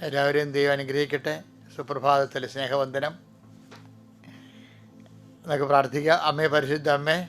എല്ലാവരെയും ദൈവം അനുഗ്രഹിക്കട്ടെ. സുപ്രഭാതത്തിൽ സ്നേഹവന്ദനം. നമുക്ക് പ്രാർത്ഥിക്കുക അമ്മേ പരിശുദ്ധ അമ്മേ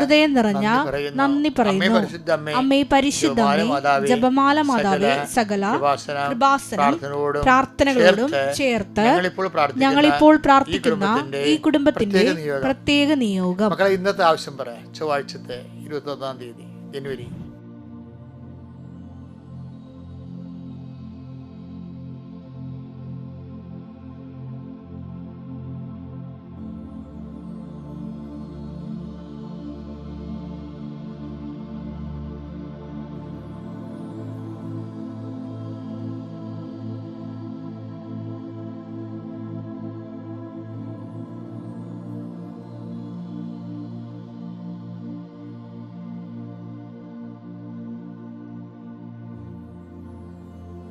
ഹൃദയം നിറഞ്ഞ നന്ദി പറയുന്നു. അമ്മേ പരിശുദ്ധമേ ജപമാല മാതാവേ, സകല കൃപാസന പ്രാർത്ഥനകളോടും ചേർത്ത് ഞങ്ങളിപ്പോൾ പ്രാർത്ഥിക്കുന്ന ഈ കുടുംബത്തിന്റെ പ്രത്യേക നിയോഗം. ഇന്നത്തെ ആവശ്യം പറയാം ചൊവ്വാഴ്ചത്തെ ഇരുപത്തി ഒന്നാം തീയതി ജനുവരി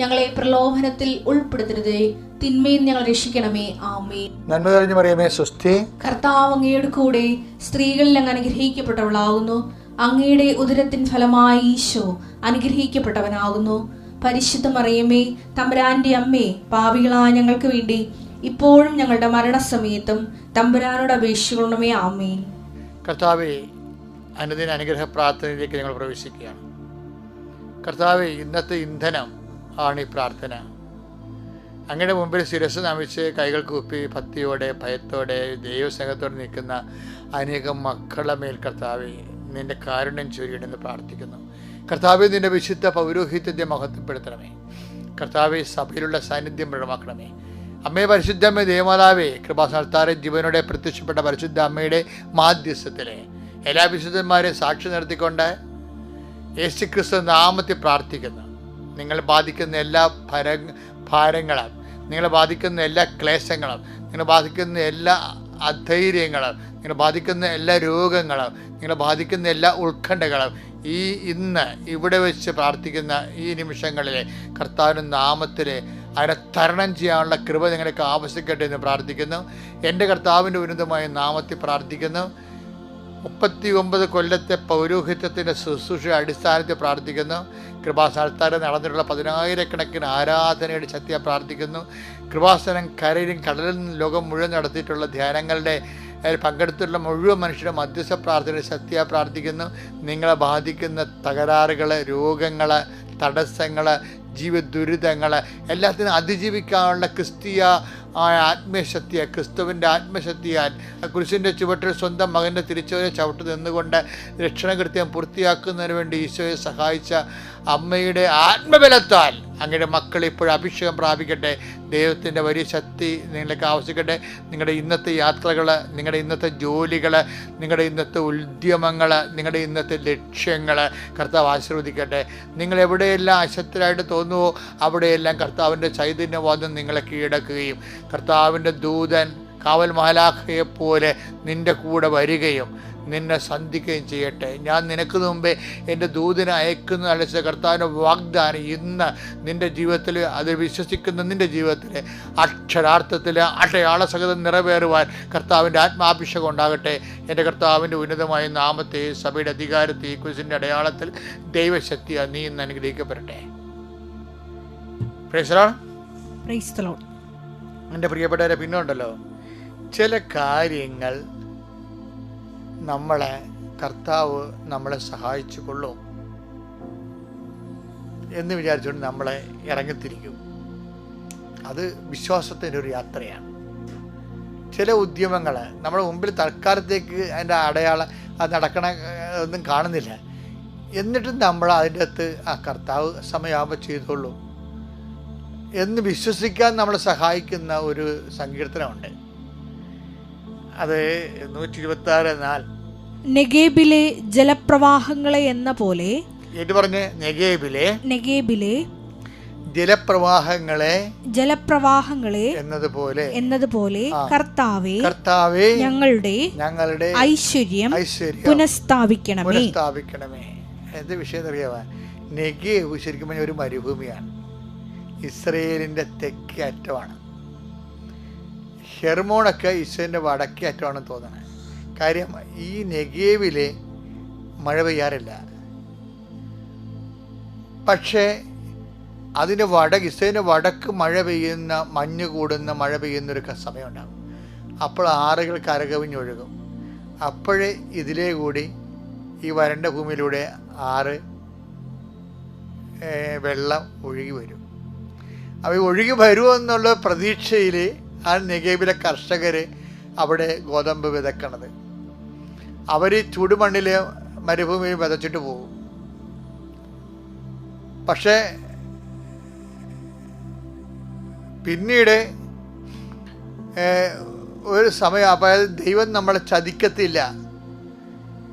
ഞങ്ങളെ പ്രലോഭനത്തിൽ ഉൾപ്പെടുത്തരുതേ. തിന്മയിൽ ഞങ്ങൾ രക്ഷിക്കണമേ. ആമേ നന്മ കഴിഞ്ഞു പറയുമേ സ്വസ്തി. കർത്താവ് അങ്ങയുടെ കൂടെ സ്ത്രീകളിൽ അങ്ങ് അനുഗ്രഹിക്കപ്പെട്ടവളാകുന്നു. അങ്ങയുടെ ഉദരത്തിൻ ഫലമായി ഈശോ അനുഗ്രഹിക്കപ്പെട്ടവനാകുന്നു. പരിശുദ്ധ മറിയമേ തമ്പുരാന്റെ അമ്മേ പാപികളായ ഞങ്ങൾക്ക് വേണ്ടി ഇപ്പോഴും ഞങ്ങളുടെ മരണസമയത്തും തമ്പുരാനോട് അപേക്ഷിക്കണമേ. ആമേൻ. കർത്താവെ അനുദിന അനുഗ്രഹ പ്രാർത്ഥനയിലേക്ക് ഞങ്ങൾ പ്രവേശിക്കുകയാണ്. കർത്താവെ ഇന്നത്തെ ഇന്ധനം ആണ് ഈ പ്രാർത്ഥന. അങ്ങയുടെ മുമ്പിൽ ശിരസ് നമിച്ച് കൈകൾ കൂപ്പി ഭക്തിയോടെ ഭയത്തോടെ ദൈവസ്നേഹത്തോടെ നിൽക്കുന്ന അനേകം മക്കളുടെ മേൽ കർത്താവെ നിന്റെ കാരുണ്യം ചൊരിയണമെന്ന് പ്രാർത്ഥിക്കുന്നു. കർത്താവെ നിന്റെ വിശുദ്ധ പൗരോഹിത്യത്തെ മഹത്വപ്പെടുത്തണമേ. കർത്താവെ സഭയിലുള്ള സാന്നിധ്യം പ്രകടമാക്കണമേ. അമ്മയെ പരിശുദ്ധ അമ്മ ദേവമാതാവേ കൃപാസ്ഥാനത്താറെ ജീവനോടെ പ്രത്യക്ഷപ്പെട്ട പരിശുദ്ധ അമ്മയുടെ മാധ്യസ്ഥത്തിലെ എല്ലാ വിശുദ്ധന്മാരെയും സാക്ഷി നിർത്തിക്കൊണ്ട് യേശുക്രിസ്തു നാമത്തെ നാമത്തിൽ പ്രാർത്ഥിക്കുന്നു. നിങ്ങൾ ബാധിക്കുന്ന എല്ലാ ഭര ഭാരങ്ങളും നിങ്ങളെ ബാധിക്കുന്ന എല്ലാ ക്ലേശങ്ങളും നിങ്ങളെ ബാധിക്കുന്ന എല്ലാ അധൈര്യങ്ങളും നിങ്ങളെ ബാധിക്കുന്ന എല്ലാ രോഗങ്ങളും നിങ്ങളെ ബാധിക്കുന്ന എല്ലാ ഉത്കണ്ഠകളും ഈ ഇന്ന് ഇവിടെ വെച്ച് പ്രാർത്ഥിക്കുന്ന ഈ നിമിഷങ്ങളിലെ കർത്താവിന്റെ നാമത്തിലെ അതിനെ തരണം ചെയ്യാനുള്ള കൃപ നിങ്ങൾക്ക് ആവശ്യക്കട്ടെ എന്ന് പ്രാർത്ഥിക്കുന്നു. എന്റെ കർത്താവിന്റെ ഉന്നതമായ നാമത്തിൽ പ്രാർത്ഥിക്കുന്നു. മുപ്പത്തി ഒമ്പത് കൊല്ലത്തെ പൗരോഹിത്യത്തിന്റെ ശുശ്രൂഷ അടിസ്ഥാനത്തിൽ പ്രാർത്ഥിക്കുന്നു. കൃപാസ്ഥാനത്താരെ നടന്നിട്ടുള്ള പതിനായിരക്കണക്കിന് ആരാധനയുടെ ശക്തിയെ പ്രാർത്ഥിക്കുന്നു. കൃപാസനം കരയിലും കടലിലും ലോകം മുഴുവൻ നടത്തിയിട്ടുള്ള ധ്യാനങ്ങളുടെ പങ്കെടുത്തിട്ടുള്ള മുഴുവൻ മനുഷ്യരുടെ മധ്യസ്ഥ പ്രാർത്ഥനയുടെ ശക്തിയെ പ്രാർത്ഥിക്കുന്നു. നിങ്ങളെ ബാധിക്കുന്ന തകരാറുകൾ രോഗങ്ങൾ തടസ്സങ്ങൾ ജീവ ദുരിതങ്ങൾ എല്ലാത്തിനും അതിജീവിക്കാനുള്ള ക്രിസ്തീയ ആയ ആത്മീയശക്തിയെ ക്രിസ്തുവിന്റെ ആത്മശക്തിയാൽ കുരിശിന്റെ ചുവട്ടിൽ സ്വന്തം മകന്റെ തിരിച്ചുവരെ ചവിട്ട് നിന്നുകൊണ്ട് രക്ഷണകൃത്യം പൂർത്തിയാക്കുന്നതിന് വേണ്ടി ഈശോയെ സഹായിച്ച അമ്മയുടെ ആത്മബലത്താൽ അങ്ങയുടെ മക്കൾ ഇപ്പോഴും അഭിഷേകം പ്രാപിക്കട്ടെ. ദൈവത്തിന്റെ വലിയ ശക്തി നിങ്ങൾക്ക് ആവശ്യിക്കട്ടെ. നിങ്ങളുടെ ഇന്നത്തെ യാത്രകൾ നിങ്ങളുടെ ഇന്നത്തെ ജോലികൾ നിങ്ങളുടെ ഇന്നത്തെ ഉദ്യമങ്ങൾ നിങ്ങളുടെ ഇന്നത്തെ ലക്ഷ്യങ്ങൾ കർത്താവ് ആശീർവദിക്കട്ടെ. നിങ്ങൾ എവിടെയെല്ലാം അശക്തരായിട്ട് തോന്നുവോ അവിടെയെല്ലാം കർത്താവിന്റെ ചൈതന്യം വന്ന് നിങ്ങളെ കീഴടക്കുകയും കർത്താവിന്റെ ദൂതൻ കാവൽ മാലാഖയെപ്പോലെ നിന്റെ കൂടെ വരികയും നിന്നെ സന്ധിക്കുകയും ചെയ്യട്ടെ. ഞാൻ നിനക്ക് മുമ്പേ എന്റെ ദൂതിനെ അയക്കുന്ന. അടച്ച കർത്താവിന്റെ വാഗ്ദാനം ഇന്ന് നിന്റെ ജീവിതത്തിൽ അത് വിശ്വസിക്കുന്ന നിന്റെ ജീവിതത്തിൽ അക്ഷരാർത്ഥത്തിൽ അടയാള സഹിതം നിറവേറുവാൻ കർത്താവിന്റെ ആത്മാഭിഷേകം ഉണ്ടാകട്ടെ. എന്റെ കർത്താവിന്റെ ഉന്നതമായ നാമത്തെ സഭയുടെ അധികാരത്തെ ഈ കുരിശിന്റെ അടയാളത്തിൽ ദൈവശക്തി നീ ഇന്ന് അനുഗ്രഹിക്കപ്പെടട്ടെ. എന്റെ പ്രിയപ്പെട്ടവരെ പിന്നുണ്ടല്ലോ ചില കാര്യങ്ങൾ നമ്മളെ കർത്താവ് നമ്മളെ സഹായിച്ചു കൊള്ളും എന്ന് വിചാരിച്ചുകൊണ്ട് നമ്മളെ ഇറങ്ങിത്തിരിക്കും. അത് വിശ്വാസത്തിന്റെ ഒരു യാത്രയാണ്. ചില ഉദ്യമങ്ങൾ നമ്മുടെ മുമ്പിൽ തൽക്കാലത്തേക്ക് അതിന്റെ അടയാളം അത് നടക്കണ ഒന്നും കാണുന്നില്ല. എന്നിട്ടും നമ്മൾ അതിന്റെ അകത്ത് ആ കർത്താവ് സമയമാകുമ്പോൾ ചെയ്തോളൂ എന്ന് വിശ്വസിക്കാൻ നമ്മളെ സഹായിക്കുന്ന ഒരു സങ്കീർത്തനമുണ്ട്. അത് നൂറ്റി ഇരുപത്തി ആറ് നെഗേബിലെ ജലപ്രവാഹങ്ങളെ എന്ന പോലെ പറഞ്ഞ് നെഗേബിലെ? നെഗേബിലെ ജലപ്രവാഹങ്ങളെ ജലപ്രവാഹങ്ങളെ എന്നതുപോലെ എന്നതുപോലെ. കർത്താവെ കർത്താവെ ഞങ്ങളുടെ ഞങ്ങളുടെ ഐശ്വര്യം ഐശ്വര്യം പുനഃസ്ഥാപിക്കണമേ. പുനഃസ്ഥാപിക്കണമേ. എന്ത് വിഷയം അറിയാവാ നെഗേവ് ശരിക്കും പറഞ്ഞ ഒരു മരുഭൂമിയാണ്. ഇസ്രയേലിന്റെ തെക്കേ അറ്റമാണ് ഹെർമോണൊക്കെ ഇസ്രയേലിന്റെ വടക്കേ അറ്റമാണെന്ന് തോന്നണേ. കാര്യം ഈ നെഗേവിലെ മഴ പെയ്യാറില്ല. പക്ഷേ അതിന്റെ വട ഇസ്രയേലിന്റെ വടക്ക് മഴ പെയ്യുന്ന മഞ്ഞ് കൂടുന്ന മഴ പെയ്യുന്ന ഒരു സമയമുണ്ടാകും. അപ്പോൾ ആറുകൾ കരകവിഞ്ഞൊഴുകും അപ്പോഴേ ഇതിലേ കൂടി ഈ വരണ്ട ഭൂമിയിലൂടെ ആറ് വെള്ളം ഒഴുകി വരും. അവ ഒഴുകി വരുമെന്നുള്ള പ്രതീക്ഷയിൽ ആ നെഗേബിലെ കർഷകർ അവിടെ ഗോതമ്പ് വിതക്കണത്. അവർ ചുടുമണ്ണിൽ മരുഭൂമിയിൽ വിതച്ചിട്ട് പോകും. പക്ഷേ പിന്നീട് ഒരു സമയം അപ്പോൾ ദൈവം നമ്മളെ ചതിക്കത്തില്ല.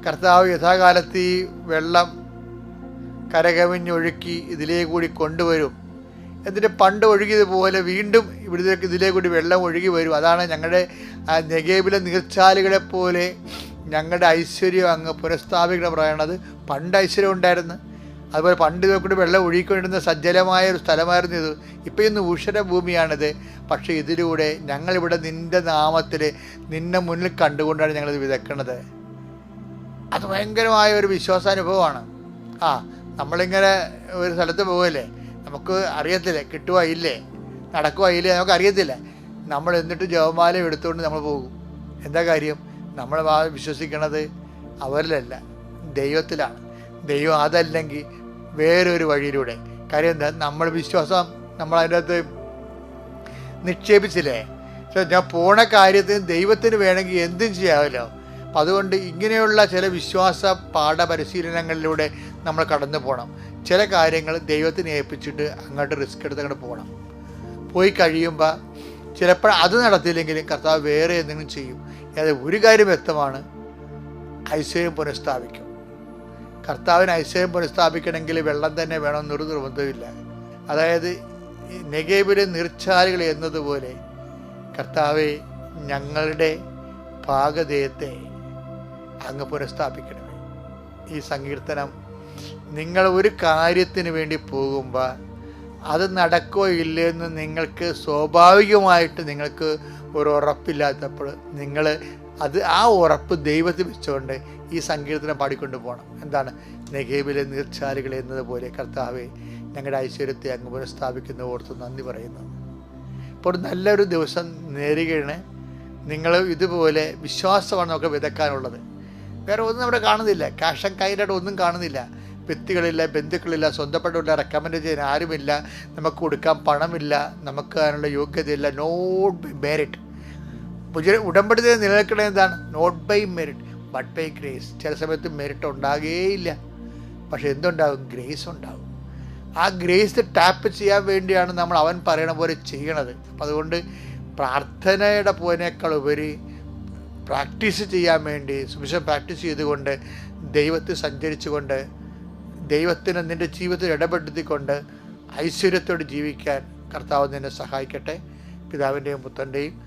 കർത്താവ് യഥാകാലത്ത് ഈ വെള്ളം കരകവിഞ്ഞൊഴുക്കി ഇതിലേ കൂടി കൊണ്ടുവരും. എന്നിട്ട് പണ്ട് ഒഴുകിയതുപോലെ വീണ്ടും ഇവിടുത്തേക്ക് ഇതിലേ കൂടി വെള്ളം ഒഴുകി വരും. അതാണ് ഞങ്ങളുടെ നെഗേബിലെ നീർച്ചാലുകളെ പോലെ ഞങ്ങളുടെ ഐശ്വര്യം അങ്ങ് പുനഃസ്ഥാപിക്കണം പറയണത്. പണ്ട് ഐശ്വര്യം ഉണ്ടായിരുന്നു. അതുപോലെ പണ്ട് ഇതൊക്കെ വെള്ളം ഒഴുകിക്കൊണ്ടിരുന്ന സജ്ജലമായ ഒരു സ്ഥലമായിരുന്നു ഇത്. ഇപ്പം ഇന്ന് ഉഷര ഭൂമിയാണിത്. പക്ഷേ ഇതിലൂടെ ഞങ്ങളിവിടെ നിന്റെ നാമത്തിൽ നിന്നെ മുന്നിൽ കണ്ടുകൊണ്ടാണ് ഞങ്ങളിത് വിതക്കണത് അത് ഭയങ്കരമായ ഒരു വിശ്വാസാനുഭവമാണ്. ആ നമ്മളിങ്ങനെ ഒരു സ്ഥലത്ത് പോകല്ലേ നമുക്ക് അറിയത്തില്ല. കിട്ടുക ഇല്ലേ? ഇല്ലേ? നമുക്ക് അറിയത്തില്ല നമ്മൾ എന്നിട്ട് ജവമാലയം എടുത്തുകൊണ്ട് നമ്മൾ പോകും. എന്താ കാര്യം? നമ്മൾ വിശ്വസിക്കണത് അവരിലല്ല ദൈവത്തിലാണ്. ദൈവം അതല്ലെങ്കിൽ വേറൊരു വഴിയിലൂടെ. കാര്യം എന്താ നമ്മൾ വിശ്വാസം നമ്മൾ അതിന്റെ അകത്ത് നിക്ഷേപിച്ചില്ലേ? സോ ഞാൻ പോണ കാര്യത്തിന് ദൈവത്തിന് വേണമെങ്കിൽ എന്തും ചെയ്യാമല്ലോ. അപ്പം അതുകൊണ്ട് ഇങ്ങനെയുള്ള ചില വിശ്വാസ പാഠപരിശീലനങ്ങളിലൂടെ നമ്മൾ കടന്നു പോകണം. ചില കാര്യങ്ങൾ ദൈവത്തിന് ഏൽപ്പിച്ചിട്ട് അങ്ങോട്ട് റിസ്ക് എടുത്ത് അങ്ങോട്ട് പോകണം. പോയി കഴിയുമ്പോൾ ചിലപ്പോൾ അത് നടത്തിയില്ലെങ്കിലും കർത്താവ് വേറെ എന്തെങ്കിലും ചെയ്യും. അത് ഒരു കാര്യം വ്യക്തമാണ്. ഐശ്വര്യം പുനഃസ്ഥാപിക്കും. കർത്താവിന് ഐശ്വര്യം പുനഃസ്ഥാപിക്കണമെങ്കിൽ വെള്ളം തന്നെ വേണമെന്നൊരു നിർബന്ധമില്ല അതായത് നെഗേബിലെ നിർച്ചാലുകൾ എന്നതുപോലെ കർത്താവെ ഞങ്ങളുടെ പാകദേയത്തെ അങ്ങ് പുനഃസ്ഥാപിക്കണമേ. ഈ സങ്കീർത്തനം നിങ്ങൾ ഒരു കാര്യത്തിന് വേണ്ടി പോകുമ്പോൾ അത് നടക്കുകയില്ലെന്ന് നിങ്ങൾക്ക് സ്വാഭാവികമായിട്ട് നിങ്ങൾക്ക് ഒരു ഉറപ്പില്ലാത്തപ്പോൾ നിങ്ങൾ അത് ആ ഉറപ്പ് ദൈവത്തിൽ വെച്ചുകൊണ്ട് ഈ സങ്കീർത്തനം പാടിക്കൊണ്ട് പോകണം. എന്താണ്? നെഗേബിലെ നീർച്ചാലുകൾ എന്നതുപോലെ കർത്താവെ ഞങ്ങളുടെ ഐശ്വര്യത്തെ അങ്ങ് പുനഃസ്ഥാപിക്കുന്ന ഓർത്ത് നന്ദി പറയുന്നു. ഇപ്പോൾ നല്ലൊരു ദിവസം നേരുകയാണ്. നിങ്ങൾ ഇതുപോലെ വിശ്വാസമാണ് നമുക്ക് വിതക്കാനുള്ളത്. വേറെ ഒന്നും അവിടെ കാണുന്നില്ല. കാഷം കയ്യിലായിട്ട് ഒന്നും കാണുന്നില്ല. വ്യക്തികളില്ല ബന്ധുക്കളില്ല സ്വന്തപ്പെട്ടില്ല റെക്കമെൻഡ് ചെയ്യാൻ ആരുമില്ല. നമുക്ക് കൊടുക്കാൻ പണമില്ല. നമുക്ക് അതിനുള്ള യോഗ്യതയില്ല. നോട്ട് ബൈ മെറിറ്റ് ഉടമ്പടി നിലനിൽക്കണേ എന്താണ്? Not by merit but by grace ചില സമയത്ത് മെറിറ്റ് ഉണ്ടാകുകയില്ല പക്ഷെ എന്തുണ്ടാകും? ഗ്രേസ് ഉണ്ടാകും. ആ ഗ്രേസ് ടാപ്പ് ചെയ്യാൻ വേണ്ടിയാണ് നമ്മൾ അവൻ പറയണ പോലെ ചെയ്യണത്. അപ്പം അതുകൊണ്ട് പ്രാർത്ഥനയുടെ പോയതിനേക്കാൾ ഉപരി പ്രാക്ടീസ് ചെയ്യാൻ വേണ്ടി സുവിശേഷം പ്രാക്ടീസ് ചെയ്തുകൊണ്ട് ദൈവത്തിൽ സഞ്ചരിച്ചുകൊണ്ട് ദൈവത്തിന് നിന്റെ ജീവിതത്തിൽ ഇടപെടുത്തിക്കൊണ്ട് ഐശ്വര്യത്തോട് ജീവിക്കാൻ കർത്താവ് നിന്നെ സഹായിക്കട്ടെ. പിതാവിന്റെയും പുത്രന്റെയും